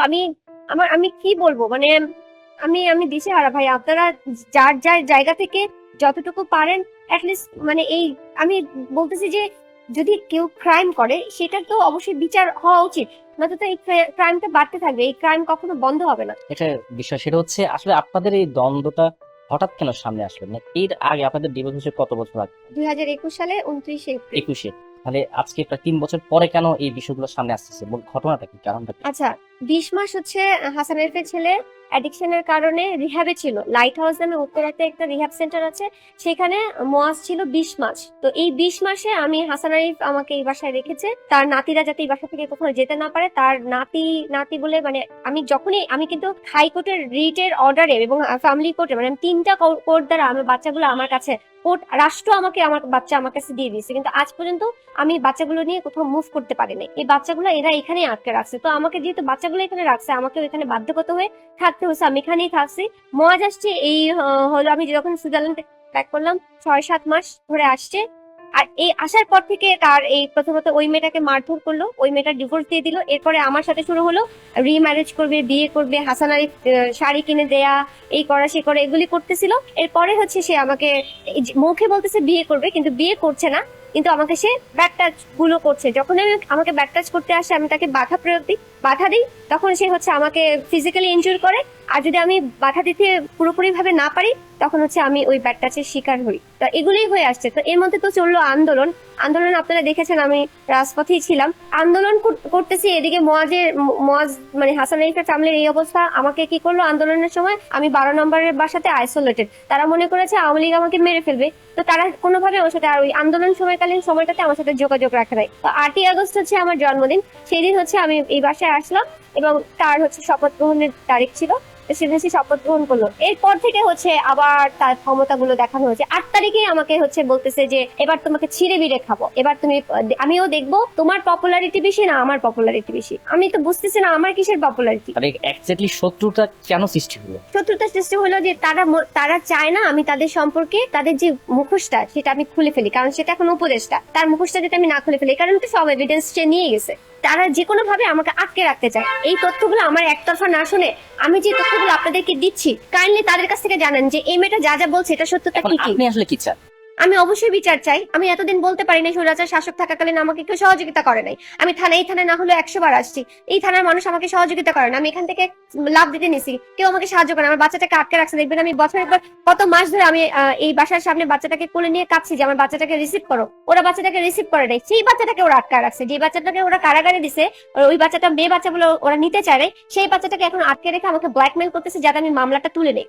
আমি আমার আমি কি বলব? মানে আমি আমি দিশে হারা ভাই আপনারা যার যার জায়গা থেকে যতটুকু পারেন অ্যাটলিস্ট মানে এই আমি বলতেছি যে যদি কেউ ক্রাইম করে সেটা তো অবশ্যই বিচার হওয়া উচিত। নয়তো তো এই ক্রাইমটা বাড়তে থাকবে এই ক্রাইম কখনো বন্ধ হবে না। এটা বিষয় সেটা হচ্ছে আসলে আপনাদের এই দ্বন্দ্বটা হঠাৎ কেন সামনে আসলো? মানে এর আগে আপনাদের ডিভোর্স হয়েছে কত বছর আগে? দুই হাজার একুশ সালে উনত্রিশে একুশে তাহলে আজকে প্রায় তিন বছর পরে কেন এই বিষয়গুলো সামনে আসতেছে? ঘটনাটা কি? কারণটা আচ্ছা বিশ মাস হচ্ছে হাসান এরফের ছেলে অ্যাডিকশনের কারণে রিহ্যাবে ছিল। লাইট হাউস নামে উত্তরাতে একটা রিহ্যাব সেন্টার আছে। সেখানে মোয়াজ ছিল বিশ মাস। তো এই বিশ মাসে আমি হাসান আরিফ আমাকে এই বাসায় রেখেছে। তার নাতিরা যাতে এই বাসা থেকে কখনো যেতে না পারে, তার নাতি নাতি বলে মানে আমি যখনই, আমি কিন্তু হাইকোর্টের রিটের অর্ডারে এবং ফ্যামিলি কোর্টে মানে তিনটা কোর্ট দ্বারা আমার বাচ্চাগুলো আমার কাছে কোর্ট রাষ্ট্র আমাকে আমার বাচ্চা আমার কাছে দিয়ে দিয়েছে। কিন্তু আজ পর্যন্ত আমি বাচ্চাগুলো নিয়ে কোথাও মুভ করতে পারিনি। এই বাচ্চাগুলো এরা এখানে আটকে রাখছে। তো আমাকে যেহেতু বাচ্চাগুলো এখানে রাখছে আমাকে এখানে বাধ্যগত হয়ে থাকতে হচ্ছে আমি এখানেই থাকছি। মজা আসছে, এই হলো আমি যখন সুইজারল্যান্ড ব্যাক করলাম ছয় সাত মাস ধরে আসছে। আর এই আসার পর থেকে তার এই প্রথমত ওই মেয়েটাকে মারধর করল, ওই মেয়েটা ডিভোর্স দিয়ে দিল, এরপরে আমার সাথে শুরু হলো। রিম্যারেজ করবে, বিয়ে করবে, হাসান আলী শাড়ি কিনে দেয়া, এই করা, সে করা, এগুলি করতেছিল। এরপরে হচ্ছে সে আমাকে মুখে বলতেছে বিয়ে করবে, কিন্তু বিয়ে করছে না। কিন্তু আমাকে সে ব্যাক টাচগুলো করছে। যখন আমি আমাকে ব্যাক টাচ করতে আসে, আমি তাকে বাধা প্রয়োগ দিই, বাধা দিই, তখন সে হচ্ছে আমাকে ফিজিক্যালি ইনজুর করে। আর যদি আমি বাধা দিতে পুরোপুরি ভাবে না পারি, তখন হচ্ছে আমি ওই ব্যাট টাচের শিকার হই। তা এগুলোই হয়ে আসছে। তো এর মধ্যে তো চলল আন্দোলন। আন্দোলন আপনারা দেখেছেন, আমি রাজপথেই ছিলাম। আন্দোলন কর- করতেছি এদিকে মোয়াজের মোয়াজ মানে হাসান আরিফের ফ্যামিলির এই অবস্থা। আমাকে কি করল আন্দোলনের সময়? আমি বারো নম্বরের বাসাতে আইসোলেটেড তারা মনে করেছে আওয়ামী লীগ আমাকে মেরে ফেলবে। তো তারা কোনোভাবে আমার সাথে আর ওই আন্দোলন সময়কালীন সময়টাতে আমার সাথে যোগাযোগ রাখে নাই। তো আটই আগস্ট হচ্ছে আমার জন্মদিন। সেই দিন হচ্ছে আমি এই বাসায় আসলাম এবং তার হচ্ছে শপথ গ্রহণের তারিখ ছিল। তো শপথ গ্রহণ করল। এরপর থেকে হচ্ছে আবার তার ক্ষমতাগুলো দেখানো হয়েছে। আট তারিখে আমাকে হচ্ছে বলতেছে যে এবার তোমাকে ছিঁড়ে বিড়ে খাব। এবার তুমি আমিও দেখব তোমার পপুলারিটি বেশি না আমার পপুলারিটি বেশি। আমি তো বুঝতেছি না আমার কিসের পপুলারিটি এক্স্যাক্টলি শত্রুতা কেন সৃষ্টি হলো? শত্রুতার সৃষ্টি হলো যে তারা তারা চায় না আমি তাদের সম্পর্কে তাদের যে মুখোশটা সেটা আমি খুলে ফেলি। কারণ সেটা এখন উপদেশটা তার মুখোশটা যাতে আমি না খুলে ফেলি কারণ তো সব এভিডেন্স সে নিয়ে গেছে। তারা যে কোনো ভাবে আমাকে আটকে রাখতে চায়। এই তথ্যগুলো আমার একতরফা না শুনে আমি যে তথ্যগুলো আপনাদেরকে দিচ্ছি কাইন্ডলি তাদের কাছ থেকে জানান যে এই মেয়েটা যা যা বলছে এটা সত্যতা কি কি? আপনি আসলে কি চান? আমি অবশ্যই বিচার চাই। আমি এতদিন বলতে পারি না স্বৈরাচার শাসক থাকাকালীন আমাকে কেউ সহযোগিতা করে নাই। আমি থানায়, এই থানায় না হলে একশো বার আসছি। এই থানার মানুষ আমাকে সহযোগিতা করে না। আমি এখান থেকে লাভ দিতে নিছি। কেউ আমাকে সাহায্য করে আমার বাচ্চাটাকে আটকে রাখছে। দেখবেন আমি বছরের পর কত মাস ধরে আমি এই বাসার সামনে বাচ্চাটাকে কোলে নিয়ে কাঁদছি যে আমার বাচ্চাটাকে রিসিভ করো। ওরা বাচ্চাটাকে রিসিভ করে নাই। সেই বাচ্চাটাকে ওরা আটকে রাখছে। যে বাচ্চাটাকে ওরা কারাগারে দিছে ওই বাচ্চাটা মেয়ে বাচ্চা বলে ওরা নিতে চায় সেই বাচ্চাটাকে এখন আটকে রেখে আমাকে ব্ল্যাকমেল করতেছে যাতে আমি মামলাটা তুলে নেই।